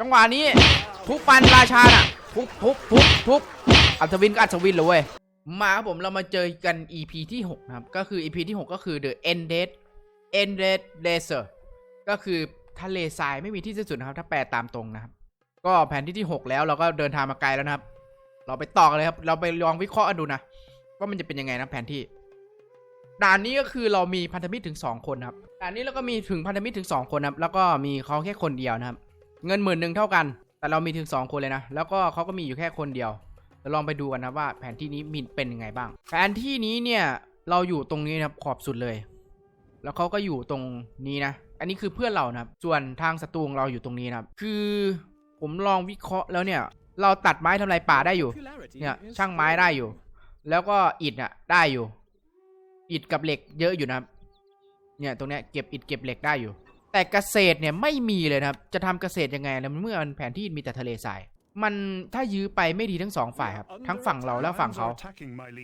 จังหวะนี้ทุบฟันราชาน่ะทุบทุบทุบทุบอัศวินก็อัศวินเลยเว้ยมาครับผมเรามาเจอกัน EP ที่ 6 นะครับ ก็คือ EP ที่ 6 ก็คือ The Ended Ended Laser ก็คือทะเลทรายไม่มีที่สิ้นสุดนะครับ ถ้าแปลตามตรงนะครับ ก็แผนที่ที่ 6 แล้วเราก็เดินทางมาไกลแล้วนะครับ เราไปต่อกันเลยครับ เราไปลองวิเคราะห์กันดูนะว่ามันจะเป็นยังไงนะแผนที่ด่านนี้ก็คือเรามีพันธมิตรถึง 2 คนครับด่านนี้เราก็มีถึงพันธมิตรถึง 2 คนครับแล้วก็มีเขาแค่คนเดียวนะครับ เงินหมื่นหนึ่งเท่ากัน แต่เรามีถึง 2 คนเลยนะ แล้วก็เขาก็มีอยู่แค่คนเดียวเราลองไปดูกันนะว่าแผนที่นี้มีเป็นยังไงบ้าง แผนที่นี้เนี่ยเราอยู่ตรงนี้นะครับขอบสุดเลย แล้วเขาก็อยู่ตรงนี้นะ อันนี้คือเพื่อนเรานะครับ ส่วนทางศัตรูของเราอยู่ตรงนี้นะครับ คือผมลองวิเคราะห์แล้วเนี่ย เราตัดไม้ทำลายป่าได้อยู่ เนี่ยช่างไม้ได้อยู่ แล้วก็อิฐอะได้อยู่ อิฐกับเหล็กเยอะอยู่นะครับ เนี่ยตรงเนี้ยเก็บอิฐเก็บเหล็กได้อยู่ แต่เกษตรเนี่ยไม่มีเลยนะครับ จะทำเกษตรยังไงแล้วเมื่อมันแผนที่มีแต่ทะเลทราย มันถ้ายื้อไปไม่ดีทั้งสองฝ่ายครับ ทั้งฝั่งเราและฝั่งเขา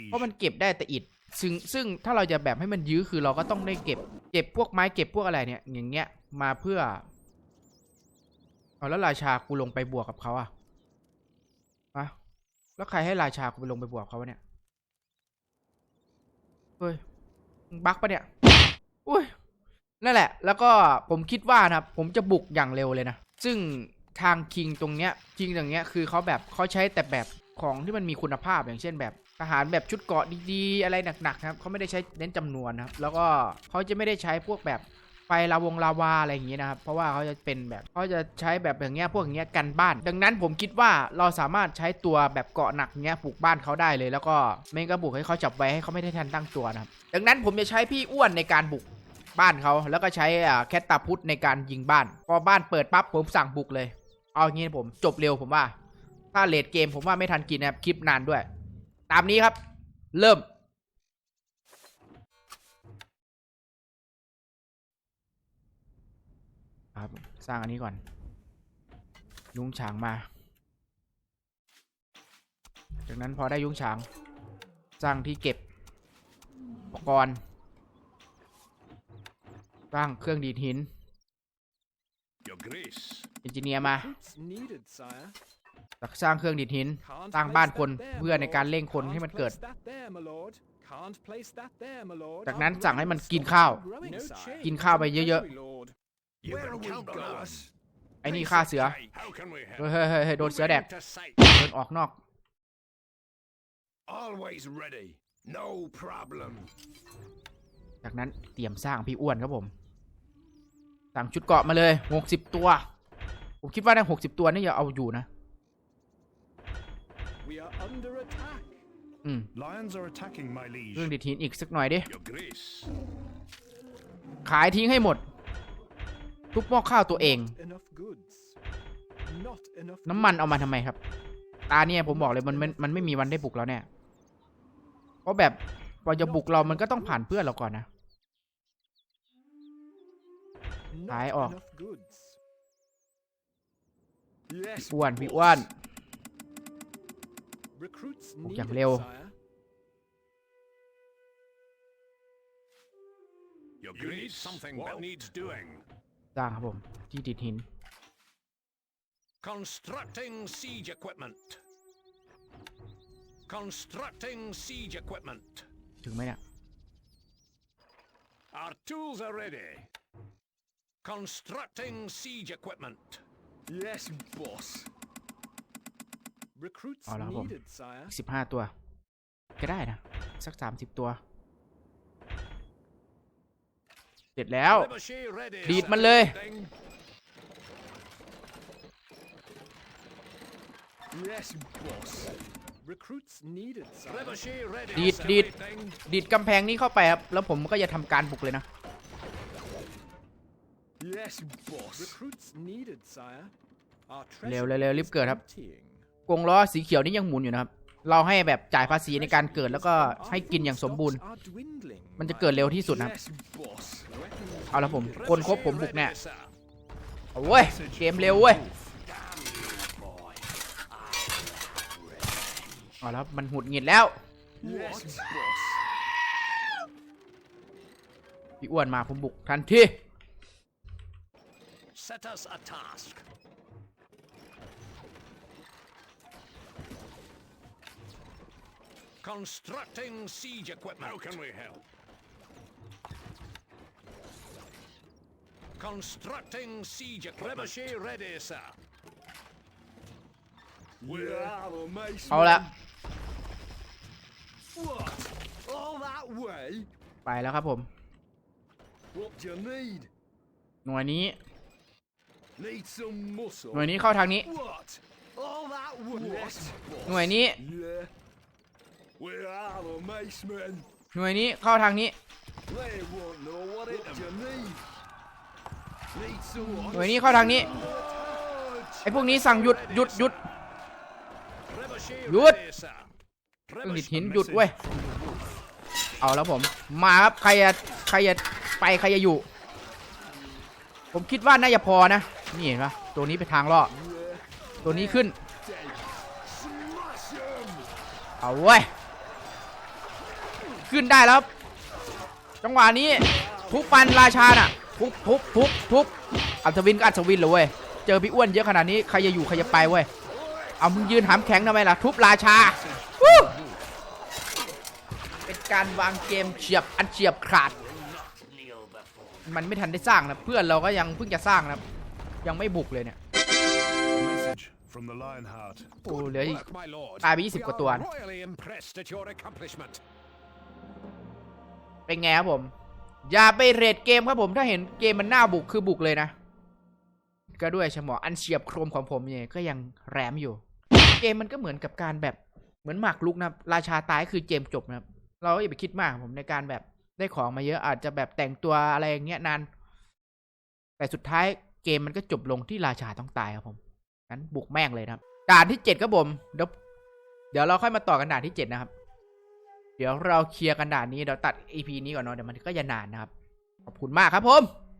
เพราะมันเก็บได้แต่อิฐซึ่งซึ่งถ้าเราจะแบบให้มันยื้อคือเราก็ต้องได้เก็บ เก็บพวกไม้เก็บพวกอะไรเนี่ยอย่างเงี้ยมาเพื่อเอาแล้วราชากูลงไปบวกกับเขาอะอะแล้วใครให้ราชากูไปลงไปบวกเขาวะเนี่ยเฮ้ยมึงบักปะเนี่ยอุ้ย นั่นแหละ แล้วก็ผมคิดว่านะครับผมจะบุกอย่างเร็วเลยนะ ซึ่งทางคิงตรงเนี้ยคิงตรงเนี้ยคือเขาแบบเขาใช้แต่แบบของที่มันมีคุณภาพอย่างเช่นแบบทหารแบบชุดเกาะดีๆ อะไรหนักๆนะครับเขาไม่ได้ใช้เน้นจำนวนนะครับ แล้วก็เขาจะไม่ได้ใช้พวกแบบไฟลาวงลาวาอะไรอย่างเงี้ยนะครับ เพราะว่าเขาจะเป็นแบบเขาจะใช้แบบอย่างเงี้ยพวกอย่างเงี้ยกันบ้าน ดังนั้นผมคิดว่าเราสามารถใช้ตัวแบบเกาะหนักเงี้ยปลูกบ้านเขาได้เลย แล้วก็ไม่ก็บุกให้เขาจับไว้ให้เขาไม่ได้ทันตั้งตัวนะครับ ดังนั้นผมจะใช้พี่อ้วนในการบุก บ้านเขาแล้วก็ใช้แคตตาพุทในการยิงบ้าน พอบ้านเปิดปั๊บผมสั่งบุกเลย เอาอย่างงี้นะผมจบเร็วผมว่า ถ้าเลดเกมผมว่าไม่ทันกินนะครับคลิปนานด้วย ตามนี้ครับ เริ่ม ครับสร้างอันนี้ก่อน ยุ้งฉางมา จากนั้นพอได้ยุ้งฉาง สร้างที่เก็บอุปกรณ์ ร้างเครื่องดีดหิน Your Grace. เอนจิเนียร์มา Recruits needed, sire. สร้างเครื่องดีดหิน Can't สร้าง place บ้านคน that there, เพื่อ my ในการ lord. เร่งคนให้ Can't มันเกิด place that there, my lord. Can't place that there, my lord. จากนั้น Our สั่งให้มัน growing กิน stock ข้าว is growing, No sire. change. กินข้าวไปเยอะ Very lord. You Where can are we count on going? us. ๆไอ้นี่ฆ่าเสือ How can we เฮ้ย help? เฮ้ยเฮ้ยเฮ้ยโดนเสือแดก Moving to sight. เดินออกนอก Always ready. No problem. จากนั้นเตรียมสร้างพี่อ้วนครับผมสั่งชุดเกราะมาเลยหกสิบตัว ผมคิดว่าได้หกสิบตัวนี่อย่าเอาอยู่นะ We are under attack. อืม Lions are attacking, my เครื่อง liege. ดีดหินอีกสักหน่อยดิ Your Grace. ขายทิ้งให้หมด ทุบหม้อข้าวตัวเอง Enough goods. Not enough น้ำมัน goods. เอามาทำไมครับ ตาเนี่ยผมบอกเลยมันมันมันไม่มีวันได้บุกเราแน่เพราะแบบ พอจะบุกเรามันก็ต้องผ่านเพื่อนเราก่อนนะ Not ขายออก enough goods. Yes, อ้วนพี่ boss. อ้วน Recruits บุกอย่าง needed, เร็ว sire. Your Grace. something that needs doing. สร้างครับผม ที่ดิดหิน Constructing siege equipment. Constructing siege equipment. ถึงไหมเนี่ย Our tools are ready. Constructing siege equipment. Yes, boss. Recruits เอาละครับผม needed, sire. สิบห้าตัว ก็ได้นะ สักสามสิบตัว เสร็จแล้ว Trebuchet ready. ดีดมันเลย Thing. Yes, boss. Recruits needed, sire. Trebuchet ready. Deed, deed. Everything. ดีดกำแพงนี้เข้าไปครับ แล้วผมก็จะทำการบุกเลยนะ Yes, boss. Recruits needed, sire. Our เร็ว treasure เร็วรีบ is เกิดครับ emptying. กรงล้อสีเขียวนี่ยังหมุนอยู่นะครับ เราให้แบบจ่ายภาษีในการเกิดแล้วก็ Our ให้กินอย่างสมบูรณ์ stocks are dwindling, มันจะ my เกิดเร็ว lord. ที่สุดนะครับ Yes, boss. Weapons เอาละผม needed. คนครบผมบุก Trebuchet แน่ ready, sir. เอาเว้ยเกมเร็วเว้ย อ๋อแล้วมันหุดหงิดแล้วพี่อ้วนมาผมบุกทันทีเอาละ that way? ไปแล้วครับผม What do you need? หน่วยนี้ Need some muscle? หน่วยนี้เข้าทางนี้ What? All that way? Yes, หน่วยนี้ Yeah. We are the mace men. หน่วยนี้เข้าทางนี้ They won't know what it do you need. Need some หน่วยนี้เข้าทางนี้ ไอ้พวกนี้สั่งหยุดหยุดหยุด Trebuchet Good. ready, sir. เครื่องดิด Trebuchet หินหยุดเว้ย เอาแล้วผม มาครับใครจะใครจะไปใครจะอยู่ ผมคิดว่าน่าจะพอนะ นี่เห็นปะตัวนี้ไปทางล่อตัวนี้ขึ้น เอาเว้ย ขึ้นได้แล้ว จังหวะนี้ ทุบฟันราชาน่ะ ทุบทุบทุบทุบอัศวินก็อัศวินเลยเว้ย เจอพี่อ้วนเยอะขนาดนี้ ใครจะอยู่ใครจะไปเว้ย เอามึงยืนหามแข็งทำไมล่ะ ทุบราชาวู้ เป็นการวางเกมเฉียบอันเฉียบขาด มันไม่ทันได้สร้างนะเพื่อนเราก็ยังเพิ่งจะสร้างนะยังไม่บุกเลยเนี่ย Message from the Lionheart. โอ้เหลืออีก Work, my lord. ตายไป We 20กว่า are ตัว royally impressed at your accomplishment. เป็นไงครับผม อย่าไปเรทเกมครับผมถ้าเห็นเกมมันน่าบุกคือบุกเลยนะ ก็ด้วยฉมออันเฉียบโครมของผมเนี่ยก็ยังแรมอยู่ เกมมันก็เหมือนกับการแบบเหมือนหมากลุกนะครับราชาตายคือเกมจบนะครับ เราก็อย่าไปคิดมากครับผมในการแบบได้ของมาเยอะอาจจะแบบแต่งตัวอะไรอย่างเงี้ยนาน แต่สุดท้ายเกมมันก็จบลงที่ราชาต้องตายครับผมงั้นบุกแม่งเลยครับ ด่านที่เจ็ดครับผม เดี๋ยวเดี๋ยวเราค่อยมาต่อกันด่านที่เจ็ดนะครับ เดี๋ยวเราเคลียร์กันด่านนี้เดี๋ยวตัด EP นี้ก่อนเนาะเดี๋ยวมันก็จะนานนะครับ ขอบคุณมากครับผม